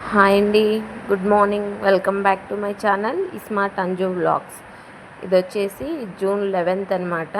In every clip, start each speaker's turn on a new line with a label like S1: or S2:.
S1: Hi అండి. Good morning. Welcome back to my channel smart Anju vlogs. ఇది వచ్చేసి June eleventh అనమాట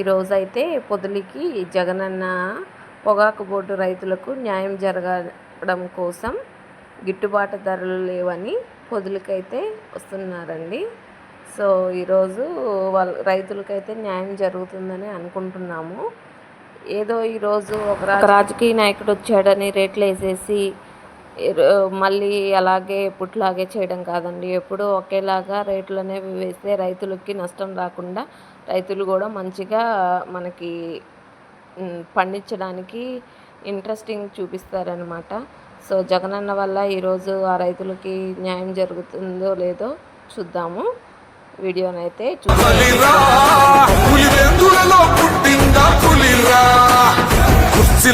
S1: ఈరోజు అయితే పొదులికి జగనన్న పొగాకు బోర్డు రైతులకు న్యాయం జరగడం కోసం గిట్టుబాటు ధరలు లేవని పొదులకైతే వస్తున్నారండి. సో ఈరోజు వాళ్ళ రైతులకైతే న్యాయం జరుగుతుందని అనుకుంటున్నాము. ఏదో ఈరోజు ఒక రాజకీయ నాయకుడు వచ్చాడని రేట్లు వేసేసి మళ్ళీ అలాగే ఎప్పుట్లాగే చేయడం కాదండి. ఎప్పుడు ఒకేలాగా రేట్లు అనేవి వేస్తే రైతులకి నష్టం రాకుండా రైతులు కూడా మంచిగా మనకి పండించడానికి ఇంట్రెస్టింగ్ చూపిస్తారనమాట సో జగనన్న వల్ల ఈరోజు ఆ రైతులకి న్యాయం జరుగుతుందో లేదో చూద్దాము. వీడియోనైతే చూద్దాం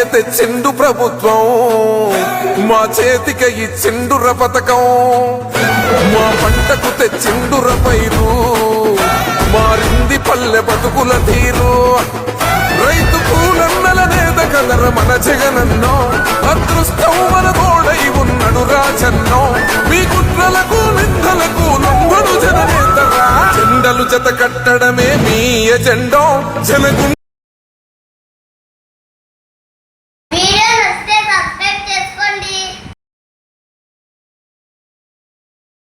S2: ఇంటికి తెచ్చిండు ప్రభుత్వం. మా చేతికి ఇచ్చిండుర పథకం. మా పంటకు తెచ్చిండుర పైరు. మారింది పల్లె బతుకుల తీరు. రైతు కూలన్నల నేత మన జగనన్నో. అదృష్టం మన తోడై ఉన్నడు రాజన్నో. మీ కుట్రలకు నిందలకు లొంగడు జననేతరా జెండలు జత కట్టడమే మీ ఎజెండో. జనగు